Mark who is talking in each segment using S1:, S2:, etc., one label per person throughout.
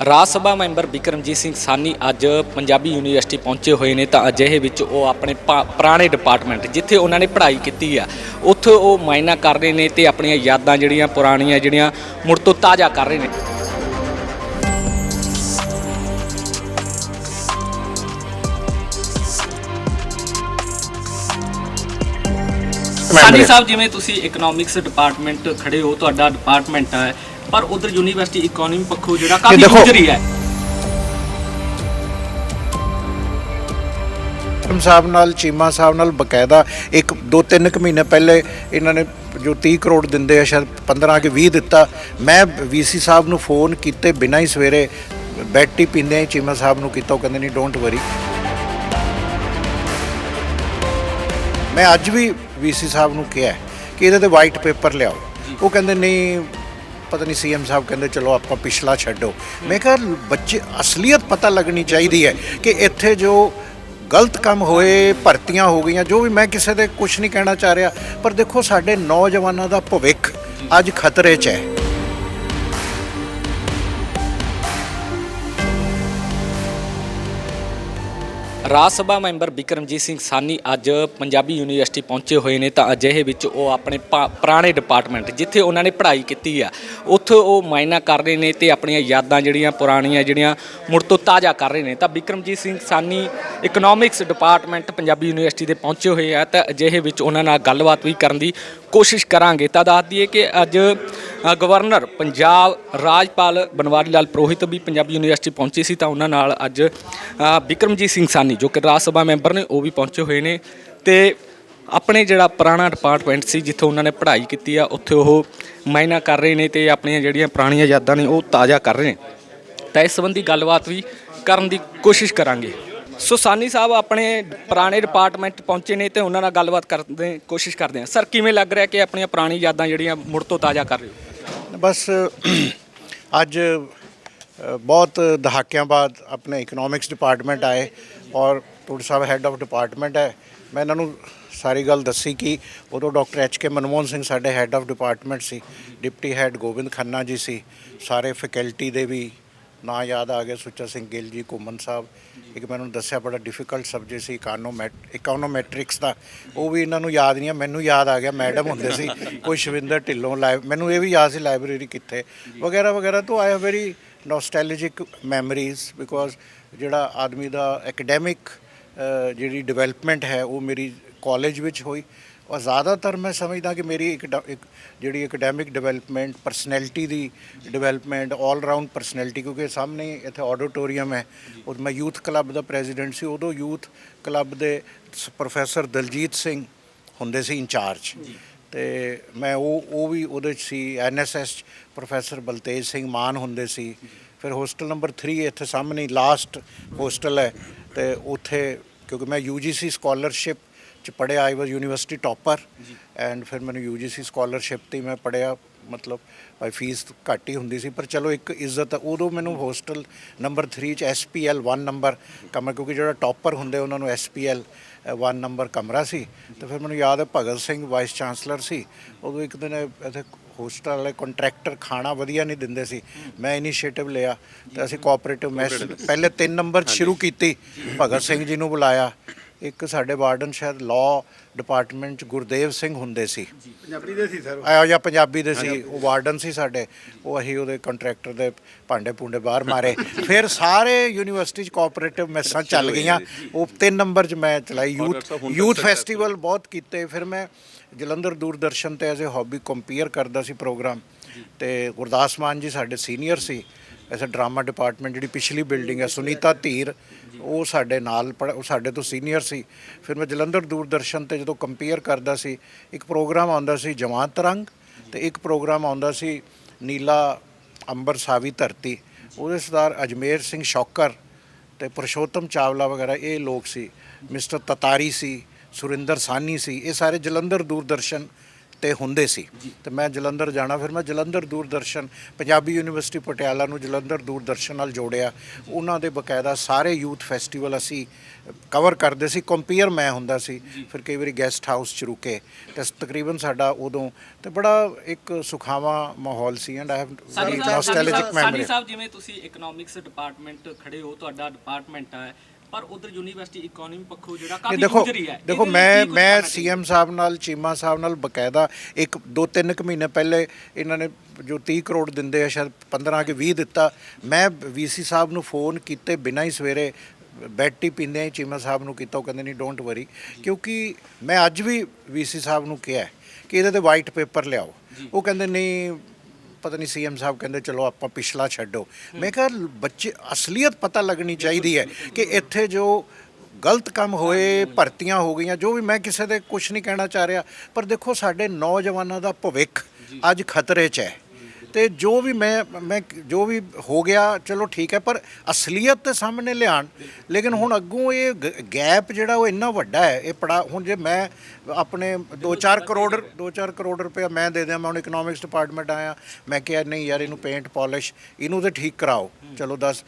S1: ਰਾਜ Sabha member Bikramjit Singh Sahni ਅੱਜ Punjabi university ਪਹੁੰਚੇ ਹੋਏ ਨੇ ਤਾਂ ਅਜਿਹੇ ਵਿੱਚ ਉਹ ਆਪਣੇ ਪਾ- ਪੁਰਾਣੇ ਡਿਪਾਰਟਮੈਂਟ ਜਿੱਥੇ ਉਹਨਾਂ ਨੇ ਪੜ੍ਹਾਈ ਕੀਤੀ ਆ ਉੱਥੇ ਉਹ ਮਾਇਨਾ ਕਰ ਰਹੇ ਨੇ ਤੇ ਆਪਣੀਆਂ ਯਾਦਾਂ ਜਿਹੜੀਆਂ ਪੁਰਾਣੀਆਂ ਜਿਹੜੀਆਂ ਮੁੜ ਤੋਂ ਤਾਜ਼ਾ ਕਰ ਰਹੇ ਨੇ। ਸਾਨੀ ਸਾਹਿਬ ਜਿਵੇਂ ਤੁਸੀਂ ਇਕਨੋਮਿਕਸ ਡਿਪਾਰਟਮੈਂਟ ਖੜੇ ਹੋ ਤੁਹਾਡਾ ਡਿਪਾਰਟਮੈਂਟ ਹੈ ਪਰ ਉਧਰ ਯੂਨੀਵਰਸਿਟੀ ਇਕਨੋਮੀ ਪੱਖੋਂ ਜਿਹੜਾ ਕਾਫੀ
S2: ਦੇਖੋ-
S1: ਗੁਜਰੀ ਹੈ।
S2: ਸਾਹਿਬ ਨਾਲ ਚੀਮਾ ਸਾਹਿਬ ਨਾਲ ਬਕਾਇਦਾ ਇੱਕ ਦੋ ਤਿੰਨ ਕੁ ਮਹੀਨੇ ਪਹਿਲੇ ਇਹਨਾਂ ਨੇ ਜੋ 30 ਕਰੋੜ ਦਿੰਦੇ ਆ ਸ਼ਾਇਦ 15 ਕਿ 20 ਦਿੱਤਾ। ਮੈਂ ਵੀਸੀ ਸਾਹਿਬ ਨੂੰ ਫੋਨ ਕੀਤੇ ਬਿਨਾਂ ਹੀ ਸਵੇਰੇ ਟੀ ਪੀਂਦੇ ਆ ਚੀਮਾ ਸਾਹਿਬ ਨੂੰ ਕੀਤਾ ਉਹ ਕਹਿੰਦੇ ਨਹੀਂ ਡੋਂਟ ਵਰੀ ਮੈਂ ਅੱਜ ਵੀ ਵੀਸੀ ਸਾਹਿਬ ਨੂੰ ਕਿਹਾ ਕਿ ਇਹਦੇ ਤੇ ਵਾਈਟ ਪੇਪਰ ਲਿਆਓ। ਉਹ ਕਹਿੰਦੇ ਨਹੀਂ ਪਤਾ ਨਹੀਂ ਸੀਐਮ ਸਾਹਿਬ ਕਹਿੰਦੇ ਚਲੋ ਆਪਾਂ ਪਿਛਲਾ ਛੱਡੋ। ਮੈਂ ਕਿਹਾ ਬੱਚੇ ਅਸਲੀਅਤ ਪਤਾ ਲੱਗਣੀ ਚਾਹੀਦੀ ਹੈ ਕਿ ਇੱਥੇ ਜੋ ਗਲਤ ਕੰਮ ਹੋਏ, ਭਰਤੀਆਂ ਹੋ ਗਈਆਂ, ਜੋ ਵੀ ਮੈਂ ਕਿਸੇ ਦੇ ਕੁਝ ਨਹੀਂ ਕਹਿਣਾ ਚਾਹ ਰਿਹਾ, ਪਰ ਦੇਖੋ ਸਾਡੇ ਨੌਜਵਾਨਾਂ ਦਾ ਭਵਿੱਖ ਅੱਜ ਖਤਰੇ 'ਚ ਹੈ।
S1: ਰਾਜ ਸਭਾ ਮੈਂਬਰ ਬਿਕਰਮਜੀਤ ਸਿੰਘ ਸਾਨੀ ਅੱਜ ਪੰਜਾਬੀ ਯੂਨੀਵਰਸਿਟੀ ਪਹੁੰਚੇ ਹੋਏ ਨੇ ਤਾਂ ਅਜਿਹੇ ਵਿੱਚ ਉਹ ਆਪਣੇ ਪਾ- ਪੁਰਾਣੇ ਡਿਪਾਰਟਮੈਂਟ ਜਿੱਥੇ ਉਹਨਾਂ ਨੇ ਪੜ੍ਹਾਈ ਕੀਤੀ ਆ। ਉੱਥੇ ਉਹ ਮਾਇਨਾ ਕਰ ਰਹੇ ਨੇ ਤੇ ਆਪਣੀਆਂ ਯਾਦਾਂ ਜਿਹੜੀਆਂ ਪੁਰਾਣੀਆਂ ਜਿਹੜੀਆਂ ਮੁੜ ਤੋਂ ਤਾਜ਼ਾ ਕਰ ਰਹੇ ਨੇ। ਤਾਂ Bikramjit Singh Sahni economics department Punjabi university ਦੇ ਪਹੁੰਚੇ ਹੋਏ ਆ ਤਾਂ ਅਜਿਹੇ ਵਿੱਚ ਉਹਨਾਂ ਨਾਲ ਗੱਲਬਾਤ ਵੀ ਕਰਨ ਦੀ ਕੋਸ਼ਿਸ਼ ਕਰਾਂਗੇ। ਤਾਂ ਦੱਸ ਦਈਏ ਕਿ ਅੱਜ ਗਵਰਨਰ ਪੰਜਾਬ ਰਾਜਪਾਲ ਬਨਵਾਰੀ ਲਾਲ ਪ੍ਰੋਹਿਤ ਵੀ ਪੰਜਾਬੀ ਯੂਨੀਵਰਸਿਟੀ ਪਹੁੰਚੇ ਸੀ ਤਾਂ ਉਹਨਾਂ ਨਾਲ ਅੱਜ ਅ, ਬਿਕਰਮਜੀਤ ਸਿੰਘ ਸਾਨੀ ਜੋ ਕਿ ਰਾਜ ਸਭਾ ਮੈਂਬਰ ਨੇ ਉਹ ਵੀ ਪਹੁੰਚੇ ਹੋਏ ਨੇ ਤੇ ਆਪਣੇ ਜਿਹੜਾ ਪੁਰਾਣਾ ਡਿਪਾਰਟਮੈਂਟ ਸੀ ਜਿੱਥੇ ਉਹਨਾਂ ਨੇ ਪੜ੍ਹਾਈ ਕੀਤੀ ਆ ਉੱਥੇ ਉਹ ਮਾਇਨਾ ਕਰ ਰਹੇ ਨੇ ਤੇ ਆਪਣੀਆਂ ਜਿਹੜੀਆਂ ਪੁਰਾਣੀਆਂ ਯਾਦਾਂ ਨੇ ਉਹ ਤਾਜ਼ਾ ਕਰ ਰਹੇ ਨੇ। ਤਾਂ ਇਸ ਸੰਬੰਧੀ ਗੱਲਬਾਤ ਵੀ ਕਰਨ ਦੀ ਕੋਸ਼ਿਸ਼ ਕਰਾਂਗੇ। ਸੋ ਸਾਨੀ ਸਾਹਿਬ ਆਪਣੇ ਪੁਰਾਣੇ ਡਿਪਾਰਟਮੈਂਟ ਪਹੁੰਚੇ ਨੇ ਤੇ ਉਹਨਾਂ ਨਾਲ ਗੱਲਬਾਤ ਕਰਨ ਕਰਦੇ ਕੋਸ਼ਿਸ਼ ਕਰਦੇ ਹਾਂ ਸਰ ਕਿਵੇਂ ਲੱਗ ਰਿਹਾ ਕਿ ਆਪਣੀਆਂ ਪੁਰਾਣੀ ਯਾਦਾਂ ਜਿਹੜੀਆਂ ਮੁੜ ਤੋਂ ਤਾਜ਼ਾ ਕਰ ਰਹੇ ਹੋ?
S2: ਬਸ, ਅੱਜ ਬਹੁਤ ਦਹਾਕਿਆਂ ਬਾਅਦ ਆਪਣੇ ਇਕਨੋਮਿਕਸ ਡਿਪਾਰਟਮੈਂਟ ਆਏ ਔਰ ਟੂਡ ਸਾਹਿਬ ਹੈੱਡ ਆਫ ਡਿਪਾਰਟਮੈਂਟ ਹੈ। ਮੈਂ ਇਹਨਾਂ ਨੂੰ ਸਾਰੀ ਗੱਲ ਦੱਸੀ ਕਿ ਉਦੋਂ doctor H K Manmohan Singh ਸਾਡੇ ਹੈੱਡ ਆਫ ਡਿਪਾਰਟਮੈਂਟ ਸੀ, ਡਿਪਟੀ ਹੈੱਡ ਗੋਬਿੰਦ ਖੰਨਾ ਜੀ ਸੀ, ਸਾਰੇ ਫੈਕਲਟੀ ਦੇ ਵੀ ਨਾਂ ਯਾਦ ਆ ਗਏ ਸੁੱਚਾ ਸਿੰਘ ਗਿੱਲ ਜੀ, ਘੁੰਮਣ ਸਾਹਿਬ। ਇੱਕ ਮੈਨੂੰ ਦੱਸਿਆ, ਬੜਾ ਡਿਫਿਕਲਟ ਸਬਜੈਕਟ ਸੀ ਇਕਾਨੋਮੈਟ ਇਕਾਨੋਮੈਟ੍ਰਿਕਸ ਦਾ। ਉਹ ਵੀ ਇਹਨਾਂ ਨੂੰ ਯਾਦ ਨਹੀਂ ਆ, ਮੈਨੂੰ ਯਾਦ ਆ ਗਿਆ ਮੈਡਮ ਹੁੰਦੇ ਸੀ, ਕੋਈ ਸ਼ਵਿੰਦਰ ਢਿੱਲੋਂ ਲਾਇ, ਮੈਨੂੰ ਇਹ ਵੀ ਯਾਦ ਸੀ ਲਾਇਬ੍ਰੇਰੀ ਕਿੱਥੇ। ਵਗੈਰਾ ਵਗੈਰਾ ਤੋਂ I have very nostalgic memories because ਜਿਹੜਾ ਆਦਮੀ ਦਾ ਐਕੈਡੈਮਿਕ ਜਿਹੜੀ ਡਿਵੈਲਪਮੈਂਟ ਹੈ, ਉਹ ਮੇਰੀ ਕਾਲਜ ਵਿੱਚ ਹੋਈ। ਔਰ ਜ਼ਿਆਦਾਤਰ ਮੈਂ ਸਮਝਦਾ ਕਿ ਮੇਰੀ ਇੱਕ ਜਿਹੜੀ ਐਕੈਡੈਮਿਕ ਡਿਵੈਲਪਮੈਂਟ ਪਰਸਨੈਲਿਟੀ ਦੀ ਡਿਵੈਲਪਮੈਂਟ 올 ਰਾਊਂਡ ਪਰਸਨੈਲਿਟੀ ਕਿਉਂਕਿ ਸਾਹਮਣੇ ਇੱਥੇ ਆਡੀਟੋਰੀਅਮ ਹੈ। ਉਹ ਮੈਂ ਯੂਥ ਕਲੱਬ ਦਾ ਪ੍ਰੈਜ਼ੀਡੈਂਟ ਸੀ। ਉਦੋਂ ਯੂਥ ਕਲੱਬ ਦੇ ਪ੍ਰੋਫੈਸਰ ਦਲਜੀਤ ਸਿੰਘ ਹੁੰਦੇ ਸੀ ਇੰਚਾਰਜ ਤੇ ਮੈਂ ਉਹ ਉਹ ਵੀ ਉਹਦੇ 'ਚ ਸੀ। ਐਨਐਸਐਸ ਪ੍ਰੋਫੈਸਰ ਬਲਤੇਜ ਸਿੰਘ ਮਾਨ ਹੁੰਦੇ ਸੀ। ਫਿਰ ਹੋਸਟਲ ਨੰਬਰ 3 ਇੱਥੇ ਸਾਹਮਣੇ ਲਾਸਟ ਹੋਸਟਲ ਹੈ। ਤੇ ਉੱਥੇ ਕਿਉਂਕਿ ਮੈਂ ਯੂਜੀਸੀ ਸਕਾਲਰਸ਼ਿਪ ਚ ਪੜਿਆ I was university topper and ਫਿਰ ਮੈਨੂੰ ਯੂਜੀਸੀ ਸਕਾਲਰਸ਼ਿਪ ਤੇ ਮੈਂ ਪੜਿਆ ਮਤਲਬ ਭਾਈ ਫੀਸ ਘੱਟ ਹੀ ਹੁੰਦੀ ਸੀ ਪਰ ਚਲੋ ਇੱਕ ਇੱਜ਼ਤ ਉਦੋਂ ਮੈਨੂੰ ਹੋਸਟਲ ਨੰਬਰ 3 ਚ ਐਸਪੀਐਲ 1 ਨੰਬਰ ਕਮਰਾ ਕਿਉਂਕਿ ਜਿਹੜਾ ਟੌਪਰ ਹੁੰਦੇ ਉਹਨਾਂ ਨੂੰ ਐਸਪੀਐਲ 1 ਨੰਬਰ ਕਮਰਾ ਸੀ। ਤੇ ਫਿਰ ਮੈਨੂੰ ਯਾਦ ਹੈ ਭਗਤ ਸਿੰਘ ਵਾਈਸ ਚਾਂਸਲਰ ਸੀ। ਉਦੋਂ ਇੱਕ ਦਿਨ ਇੱਥੇ ਹੋਸਟਲ ਵਾਲੇ ਕੰਟਰੈਕਟਰ ਖਾਣਾ ਵਧੀਆ ਨਹੀਂ ਦਿੰਦੇ ਸੀ। ਮੈਂ ਇਨੀਸ਼ੀਏਟਿਵ ਲਿਆ ਤੇ ਅਸੀਂ ਕੋਆਪਰੇਟਿਵ ਮੈਸ ਪਹਿਲੇ 3 ਨੰਬਰ ਸ਼ੁਰੂ ਕੀਤੀ ਭਗਤ ਸਿੰਘ ਜੀ ਨੂੰ ਬੁਲਾਇਆ ਇੱਕ ਸਾਡੇ ਵਾਰਡਨ ਸ਼ਾਇਦ ਲਾਅ ਡਿਪਾਰਟਮੈਂਟ ਚ ਗੁਰਦੇਵ ਸਿੰਘ ਹੁੰਦੇ ਸੀ।
S3: ਪੰਜਾਬੀ ਦੇ ਸੀ ਸਰ
S2: ਆਇਆ ਜਾਂ ਪੰਜਾਬੀ ਦੇ ਸੀ ਉਹ ਵਾਰਡਨ ਸੀ ਸਾਡੇ। ਉਹ ਅਸੀਂ ਉਹਦੇ ਕੰਟਰੈਕਟਰ ਦੇ ਭਾਂਡੇ ਭੁੰਡੇ ਬਾਹਰ ਮਾਰੇ। ਫਿਰ ਸਾਰੇ ਯੂਨੀਵਰਸਿਟੀ ਚ ਕੋਆਪਰੇਟਿਵ ਮੈਸਾਂ ਚੱਲ ਗਈਆਂ। ਉਹ ਤਿੰਨ ਨੰਬਰ ਚ ਮੈਂ ਚਲਾਈ। ਯੂਥ ਯੂਥ ਫੈਸਟੀਵਲ ਬਹੁਤ ਕੀਤੇ। ਫਿਰ ਮੈਂ ਜਲੰਧਰ ਦੂਰਦਰਸ਼ਨ ਤੇ ਐਜ਼ ਅ ਹੌਬੀ ਕੰਪੇਅਰ ਕਰਦਾ ਸੀ ਪ੍ਰੋਗਰਾਮ ਤੇ ਗੁਰਦਾਸ ਮਾਨ ਜੀ ਸਾਡੇ ਸੀਨੀਅਰ ਸੀ ਐਸਾ ਡਰਾਮਾ ਡਿਪਾਰਟਮੈਂਟ ਜਿਹੜੀ ਪਿਛਲੀ ਬਿਲਡਿੰਗ ਹੈ, ਸੁਨੀਤਾ ਧੀਰ, ਉਹ ਸਾਡੇ ਨਾਲ ਪੜ੍ਹ- ਉਹ ਸਾਡੇ ਤੋਂ ਸੀਨੀਅਰ ਸੀ। ਫਿਰ ਮੈਂ ਜਲੰਧਰ ਦੂਰਦਰਸ਼ਨ ਤੇ ਜਦੋਂ ਕੰਪੇਅਰ ਕਰਦਾ ਸੀ, ਇੱਕ ਪ੍ਰੋਗਰਾਮ ਆਉਂਦਾ ਸੀ ਜਮਾਤ ਰੰਗ ਤੇ ਇੱਕ ਪ੍ਰੋਗਰਾਮ ਆਉਂਦਾ ਸੀ ਨੀਲਾ ਅੰਬਰ ਸਾਵੀ ਧਰਤੀ। ਉਹਦੇ ਸਰਦਾਰ ਅਜਮੇਰ ਸਿੰਘ ਸ਼ੌਕਰ ਤੇ ਪੁਰਸ਼ੋਤਮ ਚਾਵਲਾ ਵਗੈਰਾ ਇਹ ਲੋਕ ਸੀ। ਮਿਸਟਰ ਤਤਾਰੀ ਸੀ, ਸੁਰਿੰਦਰ ਸਾਨੀ ਸੀ, ਇਹ ਸਾਰੇ ਜਲੰਧਰ ਦੂਰਦਰਸ਼ਨ ਹਫ਼ਤੇ ਹੁੰਦੇ ਸੀ। ਤੇ ਮੈਂ ਜਲੰਧਰ ਜਾਣਾ ਫਿਰ ਮੈਂ ਜਲੰਧਰ ਦੂਰਦਰਸ਼ਨ ਪੰਜਾਬੀ ਯੂਨੀਵਰਸਿਟੀ ਪਟਿਆਲਾ ਨੂੰ ਜਲੰਧਰ ਦੂਰਦਰਸ਼ਨ ਨਾਲ ਜੋੜਿਆ। ਉਹਨਾਂ ਦੇ ਬਕਾਇਦਾ ਸਾਰੇ ਯੂਥ ਫੈਸਟੀਵਲ ਅਸੀਂ ਕਵਰ ਕਰਦੇ ਸੀ ਕੰਪੀਅਰ ਮੈਂ ਹੁੰਦਾ ਸੀ। ਫਿਰ ਕਈ ਵਾਰੀ ਗੈਸਟ ਹਾਊਸ ਚ ਰੁਕੇ। ਤੇ ਤਕਰੀਬਨ ਸਾਡਾ ਉਦੋਂ ਤੇ ਬੜਾ ਇੱਕ ਸੁਖਾਵਾਂ ਮਾਹੌਲ ਸੀ and I have very nostalgic memory
S1: ਸਾਹਿਬ ਜਿਵੇਂ ਤੁਸੀਂ ਇਕਨੋਮਿਕਸ ਡਿਪਾਰਟਮੈਂਟ ਖੜੇ ਹੋ ਤੁਹਾਡਾ ਡਿਪਾਰਟਮੈਂਟ ਹੈ ਪਰ ਉਧਰ ਯੂਨੀਵਰਸਿਟੀ ਇਕਨੋਮੀ ਪੱਖੋਂ ਜਿਹੜਾ ਕਾਫੀ
S2: ਦੇਖੋ
S1: ਗੁਜ਼ਰ ਹੈ
S2: ਦੇਖੋ ਮੈਂ ਮੈਂ? ਸੀਐਮ ਸਾਹਿਬ ਨਾਲ ਚੀਮਾ ਸਾਹਿਬ ਨਾਲ ਬਕਾਇਦਾ ਇੱਕ ਦੋ ਤਿੰਨ ਕੁ ਮਹੀਨੇ ਪਹਿਲੇ ਇਹਨਾਂ ਨੇ ਜੋ 30 ਕਰੋੜ ਦਿੰਦੇ ਆ ਸ਼ਾਇਦ 15 ਕਿ 20 ਦਿੱਤਾ। ਮੈਂ ਵੀਸੀ ਸਾਹਿਬ ਨੂੰ ਫੋਨ ਕੀਤੇ ਬਿਨਾਂ ਹੀ ਸਵੇਰੇ ਬੈਡ ਟੀ ਪੀਂਦੇ ਚੀਮਾ ਸਾਹਿਬ ਨੂੰ ਕੀਤਾ ਉਹ ਕਹਿੰਦੇ ਨਹੀਂ ਡੋਂਟ ਵਰੀ ਕਿਉਂਕਿ ਮੈਂ ਅੱਜ ਵੀ ਵੀਸੀ ਸਾਹਿਬ ਨੂੰ ਕਿਹਾ ਕਿ ਇਹਦੇ ਤੇ ਵਾਈਟ ਪੇਪਰ ਲਿਆਓ। ਉਹ ਕਹਿੰਦੇ ਨਹੀਂ ਪਤਾ ਨਹੀਂ ਸੀਐਮ ਸਾਹਿਬ ਕਹਿੰਦੇ ਚਲੋ ਆਪਾਂ ਪਿਛਲਾ ਛੱਡੋ। ਮੈਂ ਕਿਹਾ ਬੱਚੇ ਅਸਲੀਅਤ ਪਤਾ ਲੱਗਣੀ ਚਾਹੀਦੀ ਹੈ ਕਿ ਇੱਥੇ ਜੋ ਗਲਤ ਕੰਮ ਹੋਏ ਭਰਤੀਆਂ ਹੋ ਗਈਆਂ ਜੋ ਵੀ ਮੈਂ ਕਿਸੇ ਦੇ ਕੁਝ ਨਹੀਂ ਕਹਿਣਾ ਚਾਹ ਰਿਹਾ ਪਰ ਦੇਖੋ ਸਾਡੇ ਨੌਜਵਾਨਾਂ ਦਾ ਭਵਿੱਖ ਅੱਜ ਖਤਰੇ 'ਚ ਹੈ। ਤੇ ਜੋ ਵੀ ਮੈਂ ਮੈਂ ਜੋ ਵੀ ਹੋ ਗਿਆ ਚਲੋ ਠੀਕ ਹੈ ਪਰ ਅਸਲੀਅਤ ਤੇ ਸਾਹਮਣੇ ਲਿਆਣ ਲੇਕਿਨ ਹੁਣ ਅੱਗੋਂ ਇਹ ਗੈਪ ਜਿਹੜਾ ਉਹ ਇੰਨਾ ਵੱਡਾ ਹੈ ਇਹ ਪੜਾ ਹੁਣ ਜੇ ਮੈਂ ਆਪਣੇ 2-4 ਕਰੋੜ 2-4 ਕਰੋੜ ਰੁਪਏ ਮੈਂ ਦੇ ਦਿਆਂ ਮੈਂ ਹੁਣ ਇਕਨੋਮਿਕਸ ਡਿਪਾਰਟਮੈਂਟ ਆਇਆ ਮੈਂ ਕਿਹਾ ਨਹੀਂ ਯਾਰ ਇਹਨੂੰ ਪੇਂਟ ਪਾਲਿਸ਼ ਇਹਨੂੰ ਤੇ ਠੀਕ ਕਰਾਓ। ਚਲੋ ਦੱਸ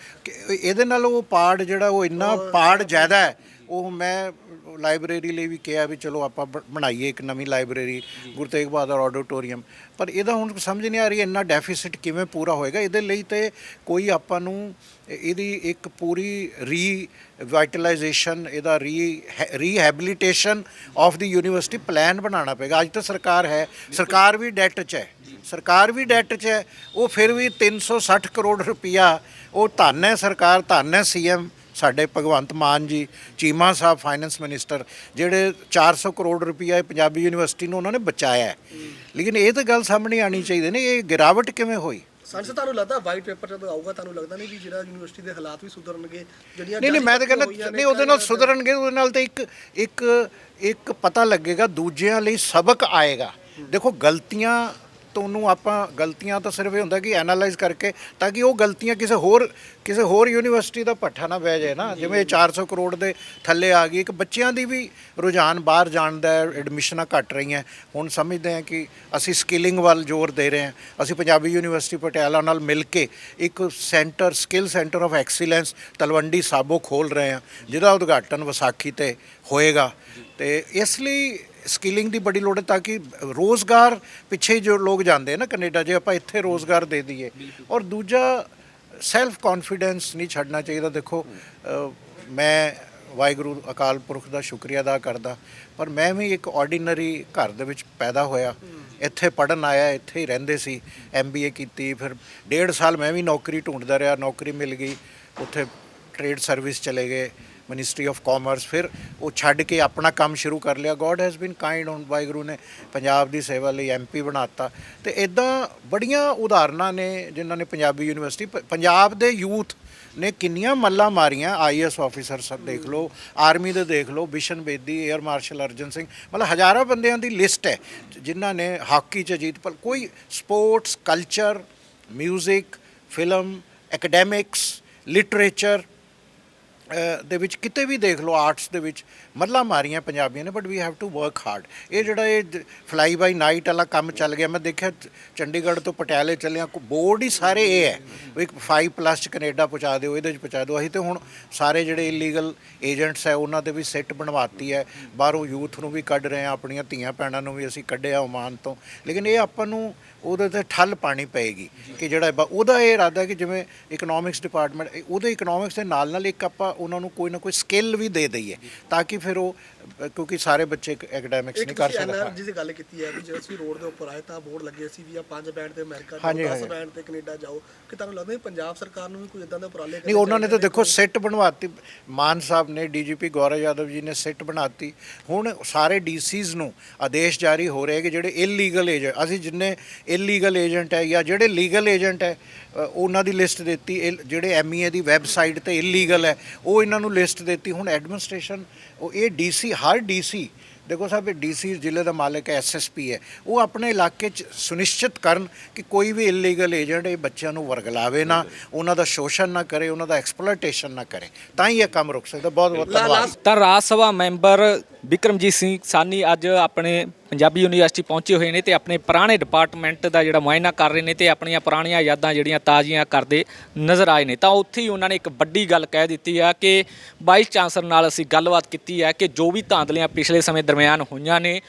S2: ਇਹਦੇ ਨਾਲ ਉਹ ਪਾਰਟ ਜਿਹੜਾ ਉਹ ਇੰਨਾ ਪਾਰਟ ਜ਼ਿਆਦਾ ਹੈ ਉਹ ਮੈਂ ਲਾਇਬ੍ਰੇਰੀ ਲਈ ਵੀ ਕਿਹਾ ਵੀ ਚਲੋ ਆਪਾਂ ਬ- ਬਣਾਈਏ ਇੱਕ ਨਵੀਂ ਲਾਇਬ੍ਰੇਰੀ ਗੁਰੂ ਤੇਗ ਬਹਾਦਰ ਆਡੀਟੋਰੀਅਮ। ਪਰ ਇਹਦਾ ਹੁਣ ਸਮਝ ਨਹੀਂ ਆ ਰਹੀ ਇੰਨਾ ਡੈਫਿਸਿਟ ਕਿਵੇਂ ਪੂਰਾ ਹੋਏਗਾ। ਇਹਦੇ ਲਈ ਤੇ ਕੋਈ ਆਪਾਂ ਨੂੰ ਇਹ- ਇਹਦੀ ਇੱਕ ਪੂਰੀ ਰੀ ਵਾਈਟਲਾਈਜੇਸ਼ਨ ਇਹਦਾ re rehabilitation of the university plan ਬਣਾਉਣਾ ਪਏਗਾ। ਅੱਜ ਤਾਂ ਸਰਕਾਰ ਹੈ ਸਰਕਾਰ ਵੀ ਡੈਟ 'ਚ ਹੈ। ਸਰਕਾਰ ਵੀ ਡੈਟ 'ਚ ਹੈ। ਉਹ ਫਿਰ ਵੀ 360 ਕਰੋੜ ਰੁਪਇਆ ਉਹ ਧੰਨ ਹੈ ਸਰਕਾਰ ਧੰਨ ਹੈ ਸੀਐਮ ਸਾਡੇ ਭਗਵੰਤ ਮਾਨ ਜੀ ਚੀਮਾ ਸਾਹਿਬ ਫਾਈਨੈਂਸ ਮਿਨਿਸਟਰ ਜਿਹੜੇ 400 ਕਰੋੜ ਰੁਪਇਆ ਇਹ ਪੰਜਾਬੀ ਯੂਨੀਵਰਸਿਟੀ ਨੂੰ ਉਹਨਾਂ ਨੇ ਬਚਾਇਆ ਹੈ। ਲੇਕਿਨ ਇਹ ਤਾਂ ਗੱਲ ਸਾਹਮਣੇ ਆਣੀ ਚਾਹੀਦੀ ਨੇ ਇਹ ਗਿਰਾਵਟ ਕਿਵੇਂ ਹੋਈ?
S3: ਸੰਸ ਤੁਹਾਨੂੰ ਲੱਗਦਾ ਵਾਈਟ ਪੇਪਰ ਜਦੋਂ ਆਊਗਾ ਤੁਹਾਨੂੰ ਲੱਗਦਾ ਨਹੀਂ ਵੀ ਜਿਹੜਾ ਯੂਨੀਵਰਸਿਟੀ ਦੇ ਹਾਲਾਤ ਵੀ ਸੁਧਰਨਗੇ? ਜਿਹੜੀਆਂ
S2: ਨਹੀਂ ਨਹੀਂ ਮੈਂ ਤਾਂ ਕਹਿੰਦਾ ਨਹੀਂ ਉਹਦੇ ਨਾਲ ਸੁਧਰਨਗੇ ਉਹਦੇ ਨਾਲ ਤਾਂ ਇੱਕ ਇੱਕ ਇੱਕ ਪਤਾ ਲੱਗੇਗਾ ਦੂਜਿਆਂ ਲਈ ਸਬਕ ਆਏਗਾ। ਦੇਖੋ ਗਲਤੀਆਂ ਤੁਹਾਨੂੰ ਆਪਾਂ ਗਲਤੀਆਂ ਤਾਂ ਸਿਰਫ ਇਹ ਹੁੰਦਾ ਕਿ ਐਨਾਲਾਈਜ਼ ਕਰਕੇ ਤਾਂ ਕਿ ਉਹ ਗਲਤੀਆਂ ਕਿਸੇ ਹੋਰ ਕਿਸੇ ਹੋਰ ਯੂਨੀਵਰਸਿਟੀ ਦਾ ਪੱਠਾ ਨਾ ਬਹਿ ਜਾਏ ਨਾ। ਜਿਵੇਂ ਇਹ 400 ਕਰੋੜ ਦੇ ਥੱਲੇ ਆ ਗਈ ਇੱਕ ਬੱਚਿਆਂ ਦੀ ਵੀ ਰੁਝਾਨ ਬਾਹਰ ਜਾਣ ਦਾ ਐਡਮਿਸ਼ਨਾਂ ਘਟ ਰਹੀਆਂ। ਹੁਣ ਸਮਝਦੇ ਹਾਂ ਕਿ ਅਸੀਂ ਸਕਿਲਿੰਗ ਵੱਲ ਜ਼ੋਰ ਦੇ ਰਹੇ ਹਾਂ। ਅਸੀਂ ਪੰਜਾਬੀ ਯੂਨੀਵਰਸਿਟੀ ਪਟਿਆਲਾ ਨਾਲ ਮਿਲ ਕੇ ਇੱਕ centre skill centre of excellence Talwandi Sabo ਖੋਲ ਰਹੇ ਹਾਂ ਜਿਹਦਾ ਉਦਘਾਟਨ ਵਿਸਾਖੀ ਤੇ ਹੋਏਗਾ। ਤੇ ਇਸ ਲਈ ਸਕਿਲਿੰਗ ਦੀ ਬੜੀ ਲੋੜ ਹੈ ਤਾਂ ਕਿ ਰੋਜ਼ਗਾਰ ਪਿੱਛੇ ਜੋ ਲੋਕ ਜਾਂਦੇ ਨਾ ਕੈਨੇਡਾ ਜੇ ਆਪਾਂ ਇੱਥੇ ਰੋਜ਼ਗਾਰ ਦੇ ਦਈਏ। ਔਰ ਦੂਜਾ ਸੈਲਫ ਕੌਨਫੀਡੈਂਸ ਨਹੀਂ ਛੱਡਣਾ ਚਾਹੀਦਾ। ਦੇਖੋ ਮੈਂ ਵਾਹਿਗੁਰੂ ਅਕਾਲ ਪੁਰਖ ਦਾ ਸ਼ੁਕਰੀਆ ਅਦਾ ਕਰਦਾ। ਪਰ ਮੈਂ ਵੀ ਇੱਕ ਆਰਡੀਨਰੀ ਘਰ ਦੇ ਵਿੱਚ ਪੈਦਾ ਹੋਇਆ। ਇੱਥੇ ਪੜਨ ਆਇਆ ਇੱਥੇ ਹੀ ਰਹਿੰਦੇ ਸੀ। ਐਮਬੀਏ ਕੀਤੀ ਫਿਰ ਡੇਢ ਸਾਲ ਮੈਂ ਵੀ ਨੌਕਰੀ ਢੂੰਡਦਾ ਰਿਹਾ। ਨੌਕਰੀ ਮਿਲ ਗਈ। ਉੱਥੇ ਟ੍ਰੇਡ ਸਰਵਿਸ ਚਲੇ ਗਏ। ਮਿਨਿਸਟਰੀ ਆਫ ਕਾਮਰਸ ਫਿਰ ਉਹ ਛੱਡ ਕੇ ਆਪਣਾ ਕੰਮ ਸ਼ੁਰੂ ਕਰ ਲਿਆ। ਗੋਡ ਹੈਜ਼ ਬੀਨ ਕਾਈਂਡ ਹੁਣ ਵਾਹਿਗੁਰੂ ਨੇ ਪੰਜਾਬ ਦੀ ਸੇਵਾ ਲਈ ਐਮਪੀ ਬਣਾਤਾ। ਤੇ ਇਦਾਂ ਬੜੀਆਂ ਉਦਾਹਰਨਾਂ ਨੇ ਜਿਨ੍ਹਾਂ ਨੇ ਪੰਜਾਬੀ ਯੂਨੀਵਰਸਿਟੀ ਪੰਜਾਬ ਦੇ ਯੂਥ ਨੇ ਕਿੰਨੀਆਂ ਮੱਲਾਂ ਮਾਰੀਆਂ। ਆਈਐਸ ਆਫੀਸਰ ਸਭ ਦੇਖ ਲਓ। ਆਰਮੀ ਦੇ ਦੇਖ ਲਓ। ਬਿਸ਼ਨ ਬੇਦੀ 에ਅਰ ਮਾਰਸ਼ਲ ਅਰਜਨ ਸਿੰਘ ਮਤਲਬ ਹਜ਼ਾਰਾਂ ਬੰਦਿਆਂ ਦੀ ਲਿਸਟ ਹੈ ਜਿਨ੍ਹਾਂ ਨੇ ਹਾਕੀ ਚ ਜੀਤ ਪਰ ਕੋਈ sports culture music film academics literature ਦੇ ਵਿੱਚ ਕਿਤੇ ਵੀ ਦੇਖ ਲਓ ਆਰਟਸ ਦੇ ਵਿੱਚ ਮੱਲਾਂ ਮਾਰੀਆਂ ਪੰਜਾਬੀਆਂ ਨੇ but we have to work hard ਇਹ ਜਿਹੜਾ ਇਹ ਫਲਾਈ ਬਾਈ ਨਾਈਟ ਵਾਲਾ ਕੰਮ ਚੱਲ ਗਿਆ, ਮੈਂ ਦੇਖਿਆ ਚ- ਚੰਡੀਗੜ੍ਹ ਤੋਂ ਪਟਿਆਲੇ ਚੱਲਿਆ, ਕੋ ਬੋਰਡ ਹੀ ਸਾਰੇ ਇਹ ਹੈ। ਵੀ ਇੱਕ 5 ਪਲੱਸ ਚ ਕੈਨੇਡਾ ਪਹੁੰਚਾ ਦਿਓ, ਇਹਦੇ ਚ ਪਹੁੰਚਾ ਦਿਓ। ਅਸੀਂ ਤੇ ਹੁਣ ਸਾਰੇ ਜਿਹੜੇ ਇਲੀਗਲ ਏਜੰਟਸ ਹੈ, ਉਹਨਾਂ ਦੇ ਵੀ ਸੈੱਟ ਬਣਵਾਤੀ ਹੈ। ਬਾਹਰੋਂ ਯੂਥ ਨੂੰ ਵੀ ਕੱਢ ਰਹੇ ਆ ਆਪਣੀਆਂ ਧੀਆਂ ਭੈਣਾਂ ਨੂੰ ਵੀ ਅਸੀਂ ਕੱਢਿਆ ਓਮਾਨ ਤੋਂ। ਲੇਕਿਨ ਇਹ ਆਪਾਂ ਨੂੰ ਉਹਦੇ ਤੇ ਠੱਲ ਪਾਣੀ ਪਏਗੀ ਕਿ ਜਿਹੜਾ ਉਹਦਾ ਇਹ ਇਰਾਦਾ ਹੈ ਕਿ ਜਿਵੇਂ ਇਕਨੋਮਿਕਸ ਡਿਪਾਰਟਮੈਂਟ ਉਹਦੇ ਇਕਨੋਮਿਕਸ ਦੇ ਨਾਲ ਨਾਲ ਇੱਕ ਆਪਾਂ ਉਹਨਾਂ ਨੂੰ ਕੋਈ ਨਾ ਕੋਈ ਸਕਿੱਲ ਵੀ ਦੇ ਦਈਏ ਤਾਂ ਕਿ ਫਿਰ ਉਹ ਕਿਉਂਕਿ ਸਾਰੇ ਬੱਚੇ ਐਕੈਡੈਮਿਕਸ ਨਹੀਂ ਕਰ ਸਕਦੇ।
S3: ਐਨਆਰਜੀ ਦੀ ਗੱਲ ਕੀਤੀ ਹੈ ਵੀ ਜਦੋਂ ਅਸੀਂ ਰੋਡ ਦੇ ਉੱਪਰ ਆਏ ਤਾਂ ਬੋਰਡ ਲੱਗੇ ਸੀ ਵੀ ਆ ਪੰਜ ਬੈਂਡ ਤੇ ਅਮਰੀਕਾ ਜਾਓ 10
S2: ਹਾਂਜੀ।
S3: ਬੈਂਡ ਤੇ ਕੈਨੇਡਾ ਜਾਓ ਕਿ ਤੁਹਾਨੂੰ ਲੱਗਦਾ ਪੰਜਾਬ ਸਰਕਾਰ ਨੂੰ ਵੀ ਕੋਈ ਇਦਾਂ ਦੇ ਉਪਰਾਲੇ
S2: ਨਹੀਂ ਉਹਨਾਂ ਨੇ ਤਾਂ ਦੇਖੋ ਸਿੱਟ ਬਣਵਾਤੀ। ਮਾਨ ਸਾਹਿਬ ਨੇ ਡੀਜੀਪੀ ਗੌਰਵ ਯਾਦਵ ਜੀ ਨੇ ਸਿੱਟ ਬਣਾਤੀ। ਹੁਣ ਸਾਰੇ ਡੀਸੀਜ਼ ਨੂੰ ਆਦੇਸ਼ ਜਾਰੀ ਹੋ ਰਹੇ ਕਿ ਜਿਹੜੇ ਇਲੀਗਲ ਏਜੰਟ ਅਸੀਂ ਜਿੰਨੇ ਇਲੀਗਲ ਏਜੰਟ ਹੈ ਜਾਂ ਜਿਹੜੇ ਲੀਗਲ ਏਜੰਟ ਹੈ ਉਹਨਾਂ ਦੀ ਲਿਸਟ ਦਿੱਤੀ ਇਹ ਜਿਹੜੇ ਐਮਈਏ ਦੀ ਵੈਬਸਾਈਟ ਤੇ ਇਲੀਗਲ ਹੈ ਉਹ ਇਹਨਾਂ ਨੂੰ ਲਿਸਟ ਦਿੱਤੀ। ਹੁਣ ਐਡਮਿਨਿਸਟ੍ਰੇਸ਼ਨ ਉਹ ਇਹ ਡੀਸੀ ਹਰ ਡੀਸੀ ਦੇਖੋ ਸਾਹਿਬ ਇਹ ਡੀਸੀ ਜ਼ਿਲ੍ਹੇ ਦਾ ਮਾਲਕ ਹੈ ਐਸਐਸਪੀ ਹੈ ਉਹ ਆਪਣੇ ਇਲਾਕੇ 'ਚ ਸੁਨਿਸ਼ਚਿਤ ਕਰਨ ਕਿ ਕੋਈ ਵੀ ਇਲੀਗਲ ਏਜੰਟ ਇਹ ਬੱਚਿਆਂ ਨੂੰ ਵਰਗਲਾਵੇ ਨਾ ਉਹਨਾਂ ਦਾ ਸ਼ੋਸ਼ਣ ਨਾ ਕਰੇ ਉਹਨਾਂ ਦਾ ਐਕਸਪਲੋਇਟੇਸ਼ਨ ਨਾ ਕਰੇ। ਤਾਂ ਹੀ ਇਹ ਕੰਮ ਰੁਕ ਸਕਦਾ। ਬਹੁਤ ਬਹੁਤ ਧੰਨਵਾਦ।
S1: ਤਾਂ ਰਾਜ ਸਭਾ ਮੈਂਬਰ ਵਿਕਰਮਜੀਤ ਸਿੰਘ ਸਾਨੀ ਅੱਜ ਆਪਣੇ ਪੰਜਾਬੀ ਯੂਨੀਵਰਸਿਟੀ ਪਹੁੰਚੇ ਹੋਏ ਨੇ ਤੇ ਆਪਣੇ ਪੁਰਾਣੇ ਡਿਪਾਰਟਮੈਂਟ ਦਾ ਜਿਹੜਾ ਮੁਆਇਨਾ ਕਰ ਰਹੇ ਨੇ ਤੇ ਆਪਣੀਆਂ ਪੁਰਾਣੀਆਂ ਯਾਦਾਂ ਜਿਹੜੀਆਂ ਤਾਜ਼ੀਆਂ ਕਰਦੇ ਨਜ਼ਰ ਆਏ ਨੇ। ਤਾਂ ਉੱਥੇ ਹੀ ਉਹਨਾਂ ਨੇ ਇੱਕ ਵੱਡੀ ਗੱਲ ਕਹਿ ਦਿੱਤੀ ਆ ਕਿ ਵਾਈਸ ਚਾਂਸਲਰ ਨਾਲ ਅਸੀਂ ਗੱਲਬਾਤ ਕੀਤੀ ਹੈ ਕਿ ਜੋ ਵੀ ਧਾਂਦਲੀਆਂ ਪਿਛਲੇ ਸਮੇਂ ਦਰਮਿਆਨ ਹੋਈਆਂ ਨੇ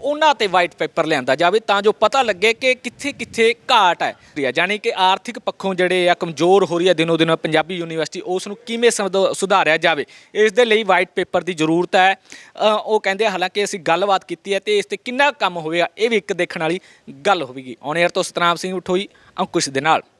S1: ਉਹਨਾਂ ਤੇ ਵਾਈਟ ਪੇਪਰ ਲਿਆਂਦਾ ਜਾਵੇ ਤਾਂ ਜੋ ਪਤਾ ਲੱਗੇ ਕਿ ਕਿੱਥੇ ਕਿੱਥੇ ਘਾਟ ਹੈ। ਯਾਨੀ ਕਿ ਆਰਥਿਕ ਪੱਖੋਂ ਜਿਹੜੇ ਆ ਕਮਜ਼ੋਰ ਹੋ ਰਹੀ ਹੈ ਦਿਨੋ ਦਿਨ ਪੰਜਾਬੀ ਯੂਨੀਵਰਸਿਟੀ, ਉਸ ਨੂੰ ਕਿਵੇਂ ਸਮਧ- ਸੁਧਾਰਿਆ ਜਾਵੇ। ਇਸ ਦੇ ਲਈ ਵਾਈਟ ਪੇਪਰ ਦੀ ਜ਼ਰੂਰਤ ਹੈ। ਉਹ ਕਹਿੰਦੇ ਹਾਲਾਂਕਿ ਅਸੀਂ ਗੱਲਬਾਤ ਕੀਤੀ ਹੈ ਤੇ ਇਸ ਤੇ ਕਿੰਨਾ ਕੰਮ ਹੋਵੇਗਾ ਇਹ ਵੀ ਇੱਕ ਦੇਖਣ ਵਾਲੀ ਗੱਲ ਹੋਵੇਗੀ। ਔਨ 에ਅਰ ਤੋਂ ਸਤਨਾਮ ਸਿੰਘ ਉਠੋਈ, ਅੰਕੁਸ਼ ਦੇ ਨਾਲ।